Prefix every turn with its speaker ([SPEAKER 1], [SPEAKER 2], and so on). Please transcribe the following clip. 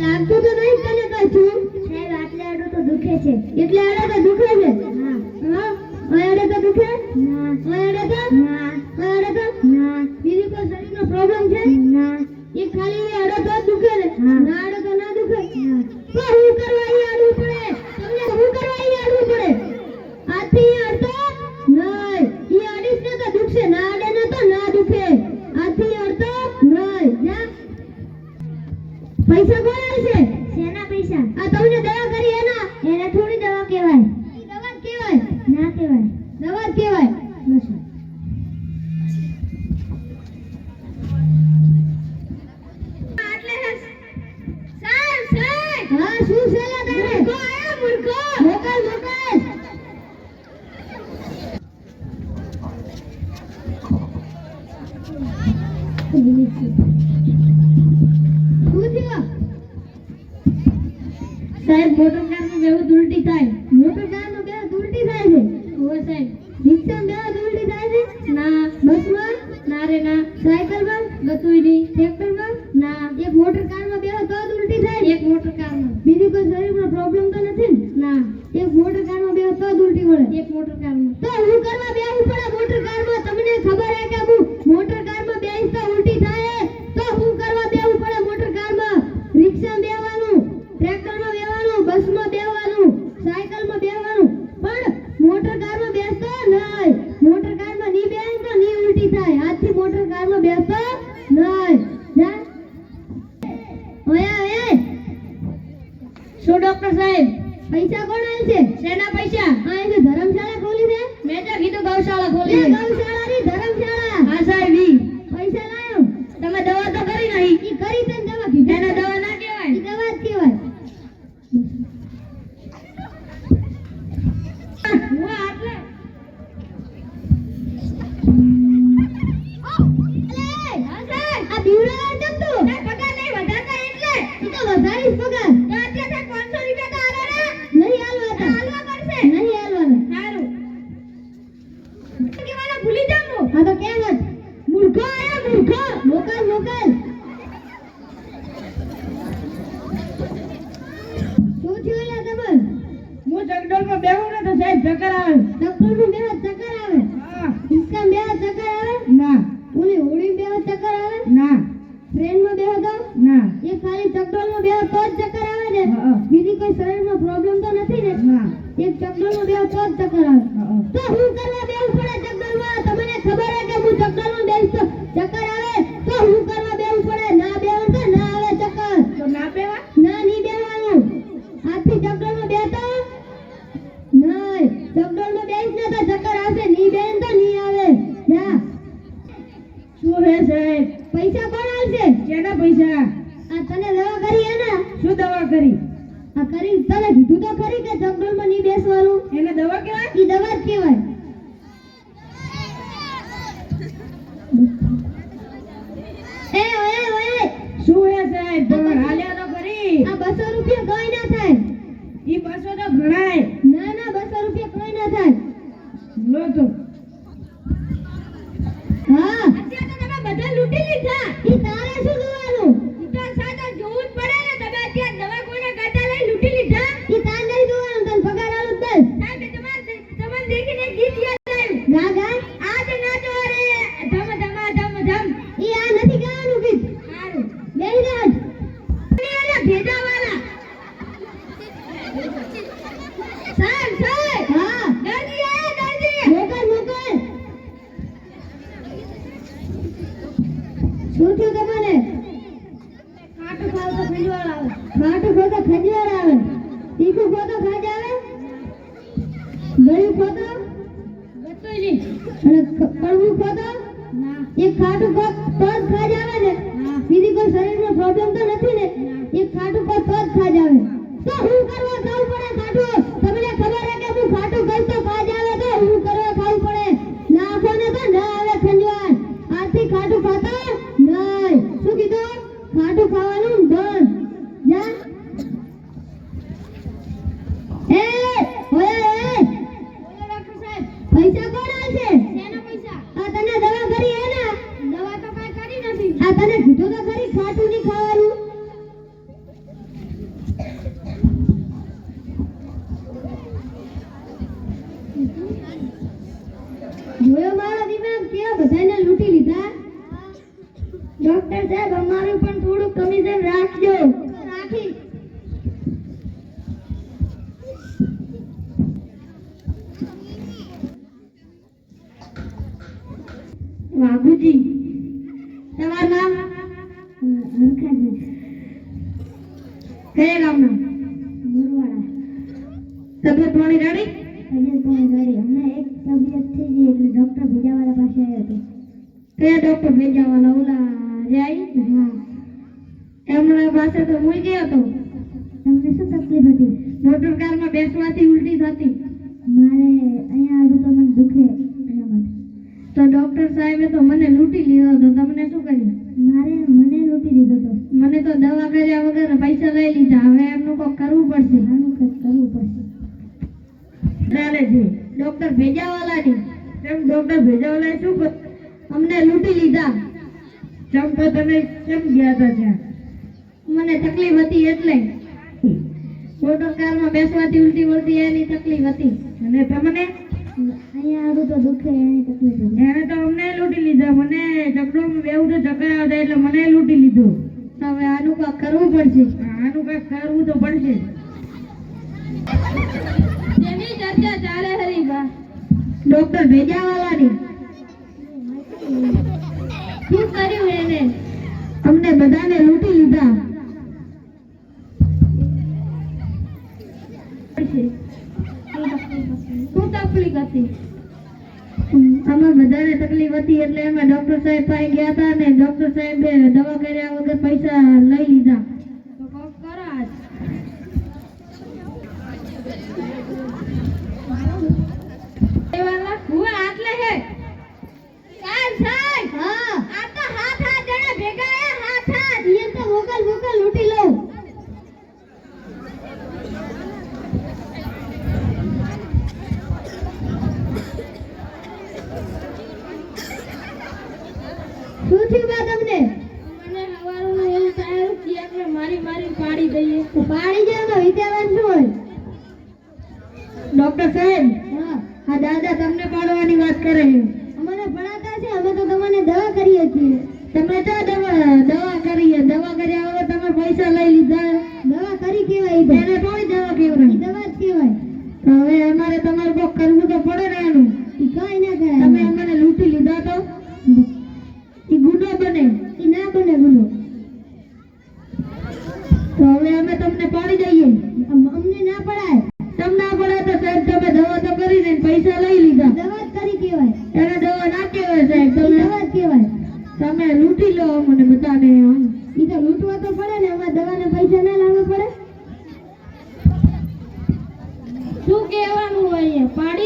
[SPEAKER 1] લાગતું તો નહીં તને કશું
[SPEAKER 2] સાહેબ આટલે આડો તો દુખે છે.
[SPEAKER 1] એટલે આડો તો દુખે છે?
[SPEAKER 2] હા.
[SPEAKER 1] હા? આડો તો દુખે?
[SPEAKER 2] ના.
[SPEAKER 1] આડો તો?
[SPEAKER 2] ના.
[SPEAKER 1] આડો તો?
[SPEAKER 2] ના.
[SPEAKER 1] બીજું કોઈ શરીરનો પ્રોબ્લેમ છે? પૈસા આ થાય. મોટર કારમાં બે દૂરથી થાય છે. ઓ સાહેબ રિક્ષામાં બે ઉલટી મોકલ મોકલ શું થયું લા તમન
[SPEAKER 3] હું ચકડોળમાં બેહું ને તો સાહેબ ચક્કર આવે.
[SPEAKER 1] ચક્કરનું બેહો ચક્કર આવે?
[SPEAKER 3] હા.
[SPEAKER 1] હિંચકા બેહો ચક્કર આવે?
[SPEAKER 3] ના.
[SPEAKER 1] ઓલી ઓળી બેહો ચક્કર આવે?
[SPEAKER 3] ના.
[SPEAKER 1] ટ્રેનમાં બેહો તો?
[SPEAKER 3] ના.
[SPEAKER 1] એ ખાલી ચકડોલમાં બેહો તો જ ચક્કર આવે ને બીજી કોઈ શરીરમાં પ્રોબ્લેમ તો નથી ને?
[SPEAKER 3] ના.
[SPEAKER 1] એક ચકડોલમાં બેહો તો જ ચક્કર આવે. તો હું કરવા બેહું પડે ચકડોલમાં તમને ખબર હે કે હું ચકડોલમાં બેહું તો ચક્કર આવે? તો હું કરવા બેહવું પડે? ના બેહવું તો ના આવે ચક્કર?
[SPEAKER 3] તો ના બેવા
[SPEAKER 1] ના ચક્કરમાં નહીં. ચક્કરમાં બેહીશ ને તો ચક્કર આવશે. નહીં બેન તો નહીં આવે. જા.
[SPEAKER 3] શું હે સાહેબ?
[SPEAKER 1] પૈસા કોણ આવશે
[SPEAKER 3] કેના પૈસા?
[SPEAKER 1] આ તને દવા કરી હે ને?
[SPEAKER 3] શું દવા કરી?
[SPEAKER 1] આ કરી તને કીધું તો ખરી કે ચકડોળમાં બેસવાનું?
[SPEAKER 3] એને દવા કહેવાય
[SPEAKER 1] ઈ દવા જ કહેવાય. 200 રૂપિયા કોઈ ના બસો તો ઘણાય અને કડવું ખાવ તો ના. એક ખાટું ખાવ તો જ ખાજ આવે ને? બીજી કોઈ શરીરમાં પ્રોબ્લેમ તો નથી ને? આ તને કીધું તો ખરી, ખાટું નહીં ખાવાનું. જોયો મારો દિમાગ? કેવા બધાને લૂંટી લીધા? ડોક્ટર સાહેબ, અમારું પણ થોડુંક કમિશન રાખજો. રાખીશ.
[SPEAKER 4] કયા ગામના તબિયત પાણી રેડી?
[SPEAKER 1] તબિયત પાણી રેડી. હમણાં એક તબિયત થઈ ગઈ એટલે ડોક્ટર ભીજાવાળા પાસે આવ્યો હતો.
[SPEAKER 4] કયા ડોક્ટર ભેજાવાલા ઓલા જાય
[SPEAKER 1] હા.
[SPEAKER 4] એમના પાસે તો હું ગયો હતો
[SPEAKER 1] તમને શું તકલીફ હતી?
[SPEAKER 4] મોટર કારમાં બેસવાથી ઉલટી થતી.
[SPEAKER 1] મારે અહીંયા આવ્યું તો મને દુખે એના માટે.
[SPEAKER 4] તો ડોક્ટર સાહેબે તો મને લૂંટી લીધો હતો તમને કરવું પડશે ડોક્ટર ભેજાવાલાની.
[SPEAKER 3] કેમ ડોક્ટર ભેજાવાલાએ શું
[SPEAKER 4] અમને લૂંટી લીધા.
[SPEAKER 3] ચમ તો તમે કેમ ગયા હતા ત્યાં?
[SPEAKER 4] મને તકલીફ હતી એટલે. મોટર કારમાં બેસવાથી ઉલટી વળતી એની તકલીફ હતી.
[SPEAKER 3] અને તમને?
[SPEAKER 1] અહીંયા આવ્યું તો દુખે એની તકલીફ
[SPEAKER 3] એને તો અમને લૂંટી લીધા. મને ચકડોમાં બેવું તો ચક્કર હતા એટલે મને લૂંટી લીધું.
[SPEAKER 4] હવે આનું કાંક કરવું પડશે.
[SPEAKER 3] આનું કાંક કરવું તો પડશે.
[SPEAKER 4] ડોક્ટર ભેજાવાલાની શું કર્યું એને? અમને બધાને લૂંટી લીધા. શું તકલીફ હતી? આમાં બધાને તકલીફ હતી એટલે એમાં ડોક્ટર સાહેબ પાસે ગયા હતા અને ડોક્ટર સાહેબે દવા કર્યા વગર પૈસા લઈ લીધા તો કોક કરો આજ દેવાલા હું આટલે હે સાહેબ સાહેબ હા આ તો હાથ હાથ જણા ભેગા હે હાથ હાથ ઈ તો મોકલ મોકલ લૂટી લો શું થયું બા તમને? મને હવારનું એવું થાય કે આપણે મારી મારી પાડી દઈએ. તો પાડી જાય તો વિચારવાનું શું હોય? ડોક્ટર સાહેબ
[SPEAKER 1] હા.
[SPEAKER 4] આ દાદા તમને પાડવાની વાત કરે છે.
[SPEAKER 1] અમને પડાતા છે અમે તો તમને દવા કરીએ છીએ.
[SPEAKER 4] તમે તો દવા દવા કરીએ દવા કર્યા હવે તમે પૈસા લઈ લીધા.
[SPEAKER 1] દવા કરી કેવાય
[SPEAKER 4] એને થોડી દવા કેવાય.
[SPEAKER 1] દવા જ કેવાય.
[SPEAKER 4] હવે અમારે તમારે બહુ કરવું તો પડે ને એનું
[SPEAKER 1] ઈ કાંઈ ના કરાય
[SPEAKER 4] તમે અમને લૂંટી લીધા તો એ ગુનો બને
[SPEAKER 1] ઈ ના બને ગુનો
[SPEAKER 4] તો હવે અમે તમને પાડી દઈએ.
[SPEAKER 1] અમને ના પડાય.
[SPEAKER 4] તમને ના પડાય તો સાહેબ તમે દવા તો કરી ને પૈસા લઈ લીધા.
[SPEAKER 1] દવા કરી કેવાય
[SPEAKER 4] એને દવા ના કહેવાય સાહેબ તમે
[SPEAKER 1] દવા જ કેવાય
[SPEAKER 4] તમે લૂંટી લો મને બધાને.
[SPEAKER 1] ઈ તો લૂંટવા તો પડે ને અમારે દવાને પૈસા ના લાવવા પડે.
[SPEAKER 4] શું કહેવાનું હોય પાડી